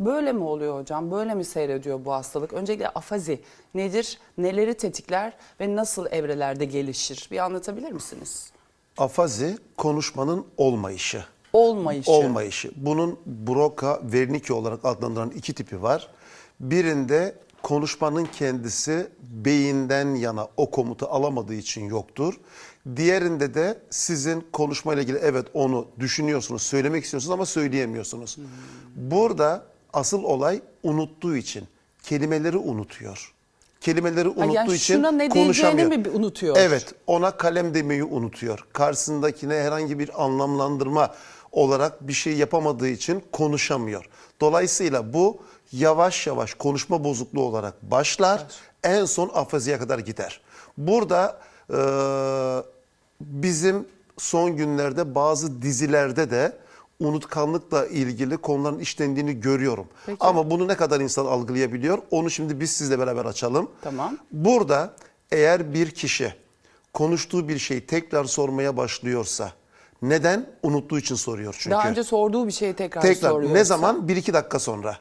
Böyle mi oluyor hocam? Böyle mi seyrediyor bu hastalık? Öncelikle afazi nedir? Neleri tetikler ve nasıl evrelerde gelişir? Bir anlatabilir misiniz? Afazi konuşmanın olmayışı. Olmayışı. Olmayışı. Bunun Broca, Wernicke olarak adlandırılan iki tipi var. Birinde konuşmanın kendisi beyinden yana o komutu alamadığı için yoktur. Diğerinde de sizin konuşmayla ilgili evet onu düşünüyorsunuz, söylemek istiyorsunuz ama söyleyemiyorsunuz. Burada asıl olay unuttuğu için kelimeleri unutuyor. Kelimeleri unuttuğu yani için şuna ne konuşamıyor. mi unutuyor? Evet, ona kalem demeyi unutuyor. Karşısındakine herhangi bir anlamlandırma olarak bir şey yapamadığı için konuşamıyor. Dolayısıyla bu yavaş yavaş konuşma bozukluğu olarak başlar, en son afaziye kadar gider. Burada e, bizim son günlerde bazı dizilerde de unutkanlıkla ilgili konuların işlendiğini görüyorum. Peki. Ama bunu ne kadar insan algılayabiliyor onu şimdi biz sizle beraber açalım. Tamam. Burada eğer bir kişi konuştuğu bir şeyi tekrar sormaya başlıyorsa neden? Unuttuğu için soruyor çünkü. Daha önce sorduğu bir şeyi tekrar, tekrar soruyor. ne zaman? 1-2 dakika sonra.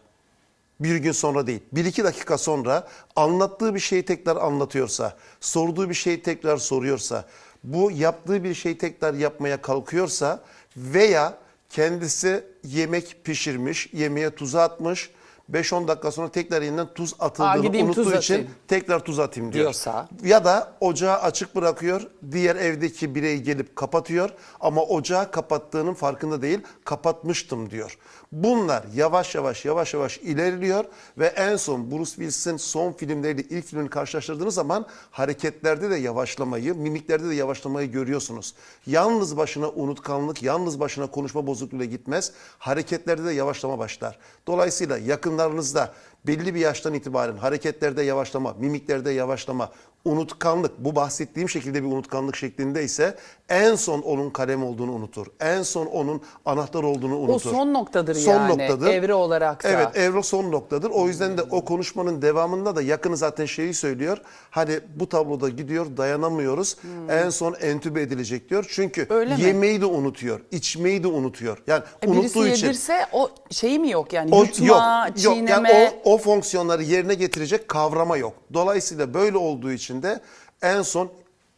Bir gün sonra değil. 1-2 dakika sonra anlattığı bir şeyi tekrar anlatıyorsa, sorduğu bir şeyi tekrar soruyorsa, bu yaptığı bir şeyi tekrar yapmaya kalkıyorsa veya kendisi yemek pişirmiş, yemeğe tuz atmış, 5-10 dakika sonra tekrar yeniden tuz Aa, atıldığını gideyim unuttuğu tuz için atayım. tekrar tuz atayım diyor. Diyorsa. Ya da ocağı açık bırakıyor. Diğer evdeki birey gelip kapatıyor ama ocağı kapattığının farkında değil. Kapatmıştım diyor. Bunlar yavaş yavaş yavaş yavaş ilerliyor ve en son Bruce Willis'in son filmleriyle ilk filmini karşılaştırdığınız zaman hareketlerde de yavaşlamayı, mimiklerde de yavaşlamayı görüyorsunuz. Yalnız başına unutkanlık, yalnız başına konuşma bozukluğuyla gitmez. Hareketlerde de yavaşlama başlar. Dolayısıyla yakınlarınızda belli bir yaştan itibaren hareketlerde yavaşlama, mimiklerde yavaşlama, unutkanlık bu bahsettiğim şekilde bir unutkanlık şeklinde ise en son onun kalem olduğunu unutur. En son onun anahtar olduğunu unutur. son noktadır Son yani, noktadır. evre olarak da. Evet evre son noktadır. O yüzden de o konuşmanın devamında da yakını zaten şeyi söylüyor. Hani bu tabloda gidiyor dayanamıyoruz. En son entübe edilecek diyor. Çünkü Hmm. Öyle mi? yemeği de unutuyor, içmeyi de unutuyor. Yani E, birisi unuttuğu için. yedirse o şeyi mi yok yani O, yutma, yok, yok. çiğneme. Yani o, o fonksiyonları yerine getirecek kavrama yok. Dolayısıyla böyle olduğu için de en son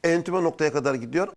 entübe noktaya kadar gidiyor.